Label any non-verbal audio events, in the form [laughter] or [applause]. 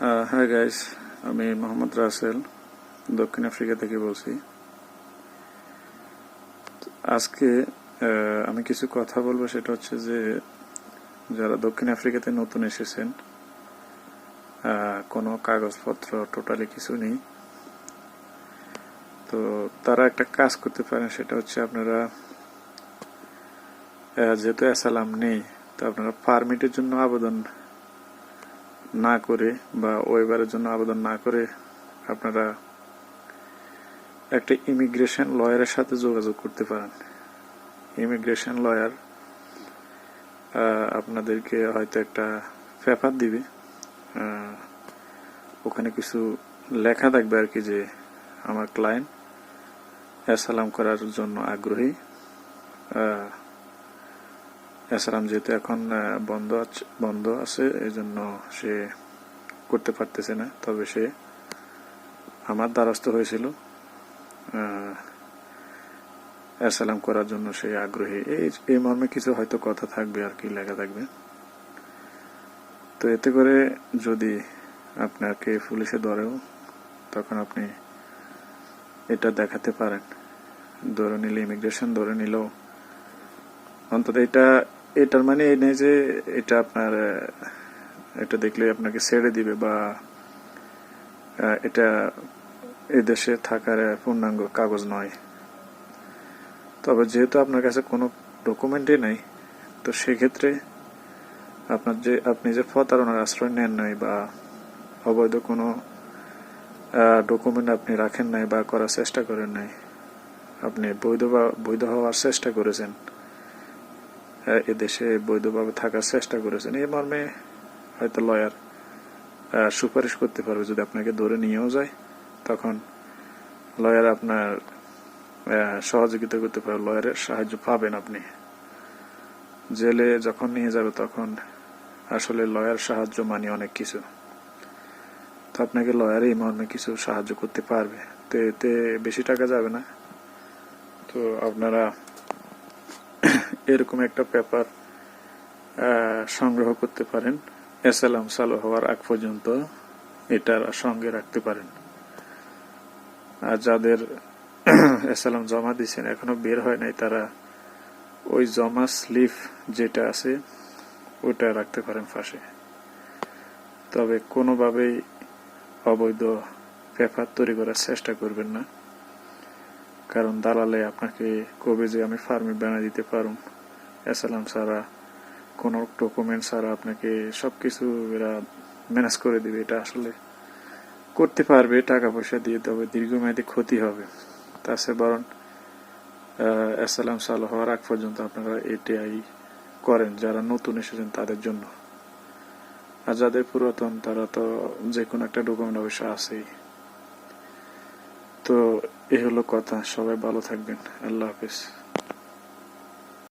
হ্যাঁ গাইস আমি মোহাম্মদ রাসেল, দক্ষিণ আফ্রিকা থেকে বলছি। আজকে আমি কিছু কথা বলব, সেটা হচ্ছে যে যারা দক্ষিণ আফ্রিকাতে নতুন এসেছেন কোনো কাগজপত্র টোটালি কিছু নেই। তো তারা একটা কাজ করতে পারেন, সেটা হচ্ছে আপনারা যেহেতু অ্যাসালাম নেই, তো আপনারা পারমিটের জন্য আবেদন না করে বা ওয়েবারের জন্য আবেদন না করে আপনারা একটা ইমিগ্রেশন লয়ারের সাথে যোগাযোগ করতে পারেন। ইমিগ্রেশন লয়ার আপনাদেরকে হয়তো একটা পেপার দিবে। ওখানে কিছু লেখা থাকবে আর কি যে আমার ক্লায়েন্ট অ্যাসালাম করার জন্য আগ্রহী। আহ, যেহেতু এখন বন্ধ আছে বন্ধ আছে এই জন্য সে করতে পারতেছে না। তবে সে আমার দ্বারস্থ হয়েছিল। অ্যাসালাম করার জন্য সে আগ্রহী। এই এই মর্মে কিছু হয়তো কথা থাকবে আর কি লেখা থাকবে। তো এতে করে যদি আপনাকে পুলিশে ধরেও তখন আপনি এটা দেখাতে পারেন। ধরে নিলে ইমিগ্রেশন ধরে নিলেও অন্তত এটা এটার মানে এই নেই যে এটা আপনার এটা দেখলে আপনাকে ছেড়ে দিবে বা এটা এদেশে থাকার পূর্ণাঙ্গ কাগজ নয়। তবে যেহেতু আপনার কাছে কোনো ডকুমেন্টই নাই, তো সেক্ষেত্রে আপনার যে, আপনি যে প্রতারণার আশ্রয় নেন নাই বা অবৈধ কোনো ডকুমেন্ট আপনি রাখেন নাই বা করার চেষ্টা করেন নাই, আপনি বৈধ বা, বৈধ হওয়ার চেষ্টা করেছেন এদেশে বৈধভাবে থাকার চেষ্টা করেছেন। এই মর্মে হয়তো লয়ার সুপারিশ করতে পারবে যদি আপনাকে ধরে নিয়েও যায়। তখন লয়ার আপনার সহযোগিতা করতে পারবে লয়ারের সাহায্য পাবেন আপনি। জেলে যখন নিয়ে যাবে তখন আসলে লয়ার সাহায্য মানে অনেক কিছু। তো আপনাকে লয়ার এই মর্মে কিছু সাহায্য করতে পারবে। তো এতে বেশি টাকা যাবে না। তো আপনারা এরকম একটা পেপার সংগ্রহ করতে পারেন। এসএলএম চালু হওয়ার আগ পর্যন্ত এটার সঙ্গে রাখতে পারেন। আর যাদের [clears throat] এসএলএম জমা দিয়েছেন, এখনও বের হয় নাই, তারা ওই জমা স্লিপ যেটা আছে, ওটা রাখতে পারেন ফাঁসে। তবে কোনোভাবেই অবৈধ পেপার তৈরি করার চেষ্টা করবেন না। কারণ দালালে আপনাকে কবে যে আমি ফার্মে বানিয়ে দিতে পারুম। এসালাম ছাড়া, কোনো ডকুমেন্ট ছাড়া আপনাকে সবকিছু এরা ম্যানেজ করে দিবে। এটা আসলে করতে পারবে টাকা পয়সা দিয়ে, তবে দীর্ঘমেয়াদী ক্ষতি হবে। তাছে বরং এসালাম সাল হওয়ার আগ পর্যন্ত আপনারা এটিআই করেন, যারা নতুন এসেছেন তাদের জন্য। আর যাদের পুরাতন, তারা তো যে কোনো একটা ডকুমেন্ট অবশ্য আছেই। তো এই হলো কথা। সবাই ভালো থাকবেন। আল্লাহ হাফিজ।